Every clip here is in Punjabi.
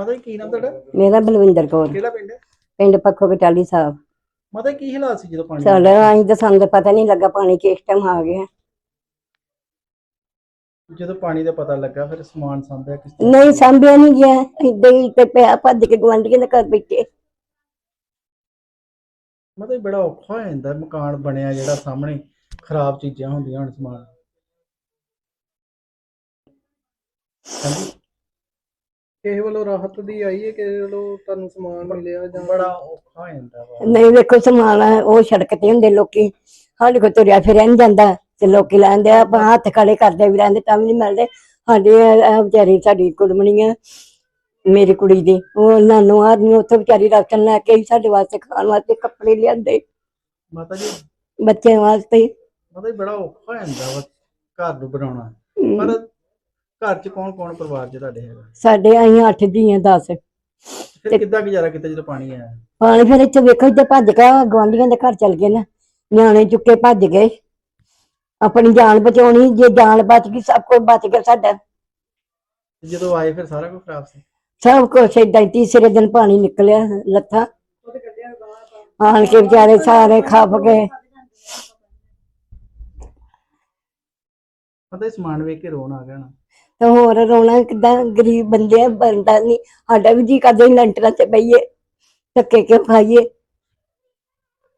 ਮਾਤਾ ਜੀ ਕੀ ਨਾਮ ਤੁਹਾਡਾ? ਮੇਰਾ ਬਲਵਿੰਦਰ ਕੌਰ। ਕਿਹੜਾ ਪਿੰਡ? ਹੈ ਪਿੰਡ ਪੱਖੋ ਕਟਾਲੀ ਸਾਹਿਬ। ਮਾਤਾ ਜੀ ਕੀ ਹਾਲਾਤ ਸੀ ਜਦੋਂ ਪਾਣੀ ਸਾਡਾ ਅਸੀਂ ਤਾਂ ਸਾਨੂੰ ਤਾਂ ਪਤਾ ਨਹੀਂ ਲੱਗਾ ਪਾਣੀ ਕਿਸ ਟਾਈਮ ਆ ਗਿਆ। ਜਦੋਂ ਪਾਣੀ ਦਾ ਪਤਾ ਲੱਗਾ ਫਿਰ ਸਮਾਨ ਸਾਂਭਿਆ ਕਿਸ ਤਰ੍ਹਾਂ? ਨਹੀਂ ਸੰਭਿਆ ਨਹੀਂ ਗਿਆ। ਏਦਾਂ ਹੀ ਤੇ ਪਿਆ ਭੱਜ ਕੇ ਗਵਾਂਢੀਆਂ ਦੇ ਘਰ ਬੈਠੇ। ਮਤਲਬ ਬੜਾ ਔਖਾ ਹੋ ਜਾਂਦਾ ਮਕਾਨ ਬਣਿਆ ਜਿਹੜਾ ਸਾਹਮਣੇ ਖਰਾਬ ਚੀਜ਼ਾਂ ਹੁੰਦੀਆਂ ਹੁਣ ਸਮਾਨ। ਹਾਂਜੀ? ਕਿਸੇ ਵੱਲੋਂ ਰਾਹਤ ਦੀ ਆਈ ਹੈ ਕਿਸੇ ਵੱਲੋਂ ਤੁਹਾਨੂੰ ਸਮਾਨ ਮਿਲਿਆ ਜਾਂ ਬੜਾ ਔਖਾ ਹੋ ਜਾਂਦਾ ਵਾ। ਨਹੀਂ ਵੇਖੋ ਸਮਾਨ ਆ, ਉਹ ਸੜਕ ਤੇ ਹੁੰਦੇ ਲੋਕੀ। ਸਾਡੇ ਕੋਲ ਤੁਰਿਆ ਫਿਰਿਆ ਨਹੀਂ ਜਾਂਦਾ ਤੇ ਲੋਕੀ ਲੈਂਦੇ ਆ ਆਪਾਂ ਹੱਥ ਖੜੇ ਕਰਦੇ ਵੀ ਰਹਿੰਦੇ ਤਾਂ ਵੀ ਨਹੀਂ ਮਿਲਦੇ। ਸਾਡੇ ਇਹ ਵਿਚਾਰੀ ਸਾਡੀ ਕੁੜਮਣੀ ਆ ਮੇਰੀ ਕੁੜੀ ਦੀ। ਉਹ ਨਾਨੂ ਆਦਮੀ ਉੱਥੇ ਵਿਚਾਰੀ ਰਾਸ਼ਨ ਲੈ ਕੇ ਆਈ ਸਾਡੇ ਵਾਸਤੇ ਖਾਣ ਵਾਸਤੇ ਕੱਪੜੇ ਲਿਆਂਦੇ। ਮਾਤਾ ਜੀ ਬੱਚਿਆਂ ਵਾਸਤੇ। ਮਤਲਬ ਬੜਾ ਔਖਾ ਹੋ ਜਾਂਦਾ ਵਾ ਘਰ ਨੂੰ ਬਣਾਉਣਾ। ਹਮ, ਪਰ ਘਰ 'ਚ ਕੌਣ ਕੌਣ ਪਰਿਵਾਰ 'ਚ ਤੁਹਾਡੇ ਹੈਗਾ? ਸਾਡੇ ਆਈਆਂ ਅੱਠ ਦੀਆਂ 10 ਫਿਰ ਕਿੱਦਾਂ ਗੁਜ਼ਾਰਾ ਕੀਤਾ ਜਦੋਂ ਪਾਣੀ ਆਇਆ? ਪਾਣੀ ਫਿਰ ਇੱਥੇ ਵੇਖੋ ਇੱਥੇ ਭੱਜ ਕੇ ਗਵਾਂਢੀਆਂ ਦੇ ਘਰ ਚਲ ਗਏ ਨਾ। ਨਿਆਣੇ ਚੁੱਕੇ ਭੱਜ ਗਏ। ਆਪਣੀ ਜਾਨ ਬਚਾਉਣੀ ਜੇ ਜਾਨ ਬਚ ਗਈ ਸਭ ਕੁਝ ਬਚ ਗਿਆ ਸਾਡਾ। ਤੇ ਜਦੋਂ ਆਏ ਫਿਰ ਸਾਰਾ ਕੁਝ ਖਰਾਬ ਸੀ? ਸਭ ਕੁਝ ਏਦਾਂ ਹੀ ਤੀਸਰੇ ਦਿਨ ਪਾਣੀ ਨਿਕਲਿਆ ਲੱਥਾ। ਆਣ ਕੇ ਵਿਚਾਰੇ ਸਾਰੇ ਖੱਪ ਗਏ। ਪਤਾ ਹੀ ਸਮਾਨ ਵੇਖ ਕੇ ਰੋਣ ਆ ਗਿਆ ਨਾ। ਤੇ ਹੋਰ ਰੋਣਾ ਕਿਦਾਂ ਗਰੀਬ ਬੰਦੇ ਆ ਬਣਦਾ ਨਹੀਂ ਸਾਡਾ ਵੀ ਜੀ ਕਰਦੇ ਲੈਂਟਰਾਂ ਤੇ ਬਈਏ ਧੱਕੇ ਕਿਉਂ ਖਾਈਏ?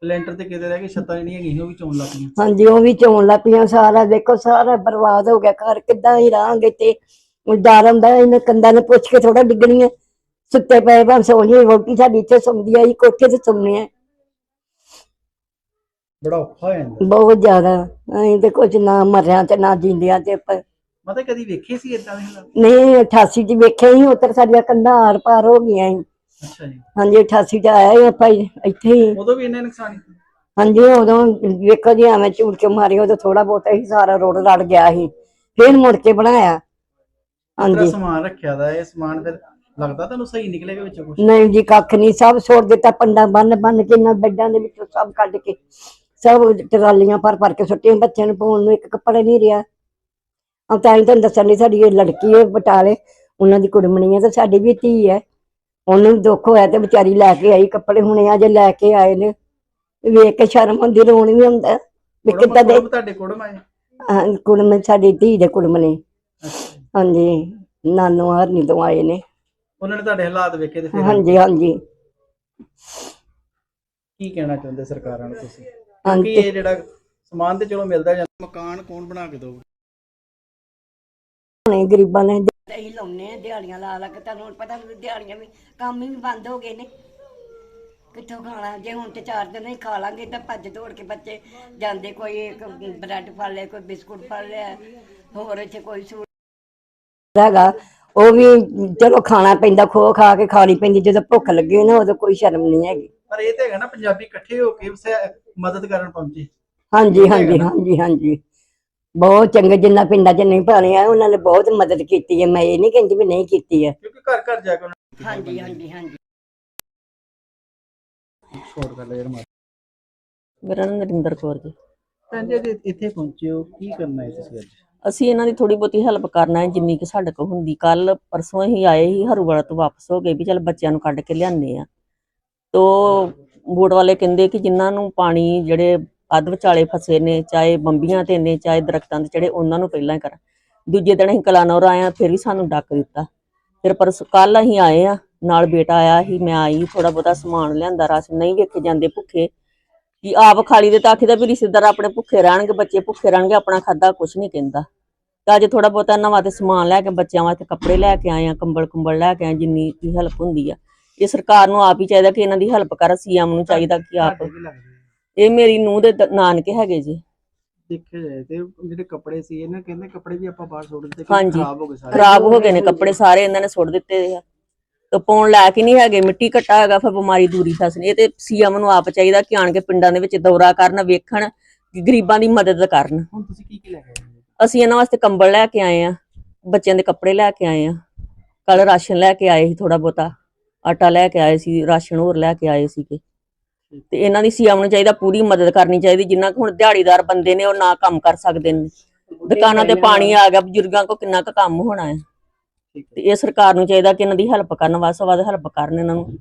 ਲੈਂਟਰ ਤੇ ਕਿਤੇ ਰਹਿ ਕੇ ਛੱਤਾਂ ਜਿਹੜੀਆਂ ਹੈਗੀਆਂ ਉਹ ਵੀ ਚੋਣ ਲੱਗ ਪਈਆਂ ਹਾਂਜੀ ਉਹ ਵੀ ਚੋਣ ਲੱਗ ਪਈਆਂ। ਸਾਰਾ ਦੇਖੋ ਸਾਰਾ ਬਰਬਾਦ ਹੋ ਗਿਆ। ਘਰ ਕਿੱਦਾਂ ਹੀ ਰਹਾਂਗੇ ਤੇ ਡਰ ਹੁੰਦਾ ਇਹਨੇ ਕੰਦਾਂ ਨੇ ਪੁੱਛ ਕੇ ਥੋੜਾ ਡਿੱਗਣੀਆਂ। ਸੁੱਤੇ ਪਏ ਭਾਂ ਸੌਂ ਜੀ ਵੋਟੀ ਸਾਡੀ ਇੱਥੇ ਸੌਂਦੀ ਆਈ ਕੋਠੇ ਤੇ ਸੌਂਦੇ ਆ। ਬੜਾ ਔਖਾ ਹੋ ਬਹੁਤ ਜ਼ਿਆਦਾ। ਅਸੀਂ ਤੇ ਕੁਝ ਨਾ ਮਰਿਆਂ ਤੇ ਨਾ ਜਿੰਦਿਆਂ ਤੇ ਪ- ਮਤਲਬ ਕਦੀ ਵੇਖੇ ਸੀ ਇਦਾਂ ਦੇ ਹਾਲਾਤ? ਨਹੀਂ 88 ਚ ਵੇਖਿਆ ਹੀ ਉੱਤਰ ਸਾਡੀਆਂ ਕੰਧਾਂ ਆਰ ਪਾਰ ਹੋ ਗਈਆਂ ਸੀ। ਅੱਛਾ ਜੀ। ਹਾਂਜੀ 88 ਚ ਆਇਆ ਹੀ ਆਪਾਂ ਇੱਥੇ ਹੀ। ਉਦੋਂ ਵੀ ਇੰਨੇ ਨੁਕਸਾਨ ਸੀ? ਹਾਂਜੀ ਉਦੋਂ ਵੇਖੋ ਜੀ ਐਵੇਂ ਝੂਠ ਕੇ ਮਾਰੀ ਉਦੋਂ ਥੋੜਾ ਬਹੁਤਾ ਹੀ ਸਾਰਾ ਰੋਡ ਰੜ ਗਿਆ ਸੀ। ਫੇਰ ਮੁੜ ਕੇ ਬਣਾਇਆ। ਹਾਂਜੀ। ਸਮਾਨ ਰੱਖਿਆ ਦਾ ਇਹ ਸਮਾਨ ਫਿਰ ਲੱਗਦਾ ਤੁਹਾਨੂੰ ਸਹੀ ਨਿਕਲੇਗਾ ਵਿੱਚੋਂ ਕੁਝ ਨਹੀਂ ਜੀ ਕੱਖ ਨਹੀਂ ਸਭ ਛੋੜ ਦਿੱਤਾ ਪੰਡਾ ਬੰਨ ਬੰਨ ਕੇ ਇਹਨਾਂ ਬੈੱਡਾਂ ਦੇ ਵਿੱਚੋਂ ਸਭ ਕੱਢ ਕੇ ਸਭ ਟਰਾਲੀਆਂ ਭਰ ਭਰ ਕੇ ਸੁੱਟੀਆਂ ਬੱਚਿਆਂ ਨੂੰ ਪਾਉਣ ਨੂੰ ਇੱਕ ਕੱਪੜਾ ਨਹੀਂ ਰਿਹਾ। ਆ ਤਾਂ ਹੀ ਤੁਹਾਨੂੰ ਦੱਸਣ ਲਈ ਸਾਡੀ ਇਹ ਲੜਕੀ ਹੈ ਬਟਾਲੇ ਉਹਨਾਂ ਦੀ ਕੁੜਮਣੀ ਹੈ ਤੇ ਸਾਡੀ ਵੀ ਧੀ ਹੈ ਉਹਨੂੰ ਵੀ ਦੁੱਖ ਹੋਇਆ ਤੇ ਵਿਚਾਰੀ ਲੈ ਕੇ ਆਈ ਕੱਪੜੇ ਹੁਣੇ ਅਜੇ ਲੈ ਕੇ ਆਏ ਨੇ। ਵੇਖ ਕੇ ਸ਼ਰਮ ਹੁੰਦੀ ਰੋਣ ਵੀ ਹੁੰਦਾ ਵੀ ਕਿੱਦਾਂ ਦੇ ਤੁਹਾਡੇ ਕੋੜਮ ਆਏ ਹਾਂ, ਕੁੜਮ ਸਾਡੀ ਧੀ ਦੇ ਕੁੜਮ ਨੇ। ਹਾਂਜੀ ਨਾਨੋ ਹਰਨੀ ਤੋਂ ਆਏ ਨੇ। ਉਹਨਾਂ ਨੇ ਤੁਹਾਡੇ ਹਾਲਾਤ ਵੇਖੇ ਤੇ ਫਿਰ ਹਾਂਜੀ ਹਾਂਜੀ। ਕੀ ਕਹਿਣਾ ਚਾਹੁੰਦੇ ਸਰਕਾਰਾਂ ਨੂੰ ਤੁਸੀਂ? ਕਿਉਂਕਿ ਇਹ ਜਿਹੜਾ ਸਮਾਨ ਤੇ ਚਲੋ ਮਿਲਦਾ ਜਾਂਦਾ ਮਕਾਨ ਕੌਣ ਬਣਾ ਕੇ ਦਊਗਾ? ਹੁਣੇ ਗਰੀਬਾਂ ਨੇ। ਅਸੀਂ ਲਾਉਨੇ ਆ ਦਿਹਾੜੀਆਂ ਲਾ ਲਾ ਕੇ ਤੁਹਾਨੂੰ ਹੁਣ ਪਤਾ ਵੀ ਦਿਹਾੜੀਆਂ ਵੀ ਕੰਮ ਹੀ ਬੰਦ ਹੋ ਗਏ ਨੇ। ਕਿੱਥੋਂ ਖਾਣਾ? ਜੇ ਹੁਣ ਤੇ ਚਾਰ ਦਿਨ ਹੀ ਖਾ ਲਾਂਗੇ ਤਾਂ ਭੱਜ ਦੌੜ ਕੇ ਬੱਚੇ ਜਾਂਦੇ ਕੋਈ ਇੱਕ ਬ੍ਰੈਡ ਫੜ ਲਿਆ ਕੋਈ ਬਿਸਕੁਟ ਫੜ ਲਿਆ ਹੋਰ ਇੱਥੇ ਕੋਈ ਸੂਟ ਹੈਗਾ। ਉਹ ਵੀ ਚਲੋ ਖਾਣਾ ਪੈਂਦਾ ਖੋ ਖਾ ਕੇ ਖਾਣੀ ਪੈਂਦੀ ਜਦੋਂ ਭੁੱਖ ਲੱਗੀ ਨਾ ਉਦੋਂ ਕੋਈ ਸ਼ਰਮ ਨਹੀਂ ਹੈਗੀ। ਪਰ ਇਹ ਤੇ ਹੈਗਾ ਨਾ ਪੰਜਾਬੀ ਇਕੱਠੇ ਹੋ ਕੇ ਮਦਦ ਕਰਨ ਪਹੁੰਚੇ। ਹਾਂਜੀ ਹਾਂਜੀ ਹਾਂਜੀ ਹਾਂਜੀ। ਬਹੁਤ ਚੰਗੇ ਜਿੰਨਾ ਪਿੰਡਾਂ 'ਚ ਨਹੀਂ ਪਾਣਿਆ ਉਹਨਾਂ ਨੇ ਬਹੁਤ ਮਦਦ ਕੀਤੀ ਹੈ ਮੈਂ ਇਹ ਨਹੀਂ ਕਹਿੰਦੀ ਵੀ ਨਹੀਂ ਕੀਤੀ ਹੈ ਕਿਉਂਕਿ ਘਰ ਘਰ ਜਾ ਕੇ ਉਹਨਾਂ ਨੇ ਹਾਂਜੀ ਹਾਂਜੀ ਹਾਂਜੀ। ਛੋੜ ਕਰ ਲਿਆ ਯਾਰ ਮਾਰ। ਮੇਰਾ ਨਾਮ ਨਰਿੰਦਰ ਕੌਰ ਜੀ। ਭੈਣ ਜੀ ਅੱਜ ਇੱਥੇ ਪਹੁੰਚੇ ਹੋ। ਕੀ ਕਰਨਾ ਹੈ ਤੁਸੀਂ ਅੱਜ? ਅਸੀਂ ਇਹਨਾਂ ਦੀ ਥੋੜੀ ਬਹੁਤੀ ਹੈਲਪ ਕਰਨਾ ਹੈ ਜਿੰਨੀ ਕਿ ਸਾਡੇ ਕੋਲ ਹੁੰਦੀ। ਕੱਲ ਪਰਸੋਂ ਹੀ ਆਏ ਸੀ ਹਰੂਵਾਲਾ ਤੋਂ ਵਾਪਸ ਹੋ ਗਏ ਵੀ ਚਲ ਬੱਚਿਆਂ ਨੂੰ ਕੱਢ ਕੇ ਲਿਆਨੇ ਆ। ਤੋ ਬੋਟ ਵਾਲੇ ਕਹਿੰਦੇ ਕਿ ਜਿਨ੍ਹਾਂ ਨੂੰ ਪਾਣੀ ਜਿਹੜੇ ਅੱਧ ਵਿਚਾਲੇ ਫਸੇ ਨੇ, ਚਾਹੇ ਬੰਬੀਆਂ ਤੇ ਨੇ, ਚਾਹੇ ਦਰਖਤਾਂ ਤੇ ਚੜੇ ਉਹਨਾਂ ਨੂੰ ਪਹਿਲਾਂ ਹੀ ਕਰਾਂ ਦੂਜੇ ਦਿਨ ਅਸੀਂ ਕਲਾਨੌਰ ਆਏ ਫਿਰ ਵੀ ਸਾਨੂੰ ਡੱਕ ਦਿੱਤਾ। ਫਿਰ ਪਰਸ ਕੱਲ ਅਸੀਂ ਆਏ ਆ ਨਾਲ ਬੇਟਾ ਆਇਆ ਸੀ, ਮੈਂ ਆਈ ਥੋੜਾ ਬਹੁਤਾ ਸਮਾਨ ਲਿਆਂਦਾ ਰਸ ਨਹੀਂ ਵੇਖੇ ਜਾਂਦੇ ਭੁੱਖੇ। ਕਿ ਆਪ ਖਾਲੀ ਦੇ ਤਾਂ ਆਖੀਦਾ ਵੀ ਰਿਸ਼ਤੇਦਾਰ ਆਪਣੇ ਭੁੱਖੇ ਰਹਿਣਗੇ, ਬੱਚੇ ਭੁੱਖੇ ਰਹਿਣਗੇ, ਆਪਣਾ ਖਾਦਾ ਕੁਛ ਨਹੀਂ ਕਹਿੰਦਾ। ਤਾਂ ਅੱਜ ਥੋੜਾ ਬਹੁਤਾ ਨਵਾਂ ਤੇ ਸਮਾਨ ਲੈ ਕੇ, ਬੱਚਿਆਂ ਵਾਸਤੇ ਕੱਪੜੇ ਲੈ ਕੇ ਆਏ ਆ ਕੰਬਲ ਕੁੰਬਲ ਲੈ ਕੇ ਆਏ ਜਿੰਨੀ ਦੀ ਹੈਲਪ ਹੁੰਦੀ ਆ। ਇਹ ਸਰਕਾਰ ਨੂੰ ਆਪ ਹੀ ਚਾਹੀਦਾ ਕਿ ਇਹਨਾਂ ਦੀ ਹੈਲਪ ਕਰ ਸੀਐਮ ਨੂੰ ਚਾਹੀਦਾ ਕਿ ਆਪ ਇਹ ਮੇਰੀ ਨੂੰਹ ਦੇ ਦ- ਨਾਨਕੇ ਹੈਗੇ ਜੀ। ਦੇਖਿਆ ਜਾਏ ਤੇ ਜਿਹੜੇ ਕੱਪੜੇ ਸੀ ਇਹਨਾਂ ਕਹਿੰਦੇ ਕੱਪੜੇ ਵੀ ਆਪਾਂ ਬਾਹਰ ਸੁੱਟ ਦਿੱਤੇ ਹਾਂਜੀ। ਖਰਾਬ ਹੋ ਗਏ ਸਾਰੇ। ਖਰਾਬ ਹੋ ਗਏ ਨੇ ਕੱਪੜੇ ਸਾਰੇ ਇਹਨਾਂ ਨੇ ਸੁੱਟ ਦਿੱਤੇ ਆ। ਤੇ ਪਾਉਣ ਲਾਇਕ ਹੀ ਨਹੀਂ ਹੈਗੇ ਮਿੱਟੀ ਘੱਟਾ ਹੈਗਾ ਫਿਰ ਬਿਮਾਰੀ ਦੂਰੀ ਫਸਣੀ ਇਹ ਤੇ ਸੀਐਮ ਨੂੰ ਆਪ ਚਾਹੀਦਾ ਕਿ ਆਣ ਕੇ ਪਿੰਡਾਂ ਦੇ ਵਿੱਚ ਦੌਰਾ ਕਰਨ ਵੇਖਣ ਕਿ ਗਰੀਬਾਂ ਦੀ ਮਦਦ ਕਰਨ। ਹੁਣ ਤੁਸੀਂ ਕੀ ਕੀ ਲੈ ਕੇ ਆਏ ਹੋ? ਅਸੀਂ ਇਹਨਾਂ ਵਾਸਤੇ ਕੰਬਲ ਲੈ ਕੇ ਆਏ ਆ ਬੱਚਿਆਂ ਦੇ ਕੱਪੜੇ ਲੈ ਕੇ ਆਏ ਆ। ਕੱਲ ਰਾਸ਼ਨ ਲੈ ਕੇ ਆਏ ਸੀ ਥੋੜਾ ਬਹੁਤਾ। ਆਟਾ ਲੈ ਕੇ ਆਏ ਸੀ ਰਾਸ਼ਨ ਹੋਰ ਲੈ ਕੇ ਆਏ ਸੀਗੇ। ਤੇ ਇਹਨਾਂ ਦੀ ਸੀਐਮ ਨੂੰ ਚਾਹੀਦਾ ਪੂਰੀ ਮਦਦ ਕਰਨੀ ਚਾਹੀਦੀ ਜਿੰਨਾ ਕੁ ਹੁਣ ਦਿਹਾੜੀਦਾਰ ਬੰਦੇ ਨੇ ਉਹ ਨਾ ਕੰਮ ਕਰ ਸਕਦੇ ਨੇ। ਦੁਕਾਨਾਂ ਤੇ ਪਾਣੀ ਆ ਗਿਆ ਬਜ਼ੁਰਗਾਂ ਕੋ ਕਿੰਨਾ ਕੁ ਕੰਮ ਹੋਣਾ ਹੈ। ਤੇ ਇਹ ਸਰਕਾਰ ਨੂੰ ਚਾਹੀਦਾ ਕਿ ਇਹਨਾਂ ਦੀ ਹੈਲਪ ਕਰਨ ਵੱਧ ਤੋਂ ਵੱਧ ਹੈਲਪ ਕਰਨ ਇਹਨਾਂ ਨੂੰ।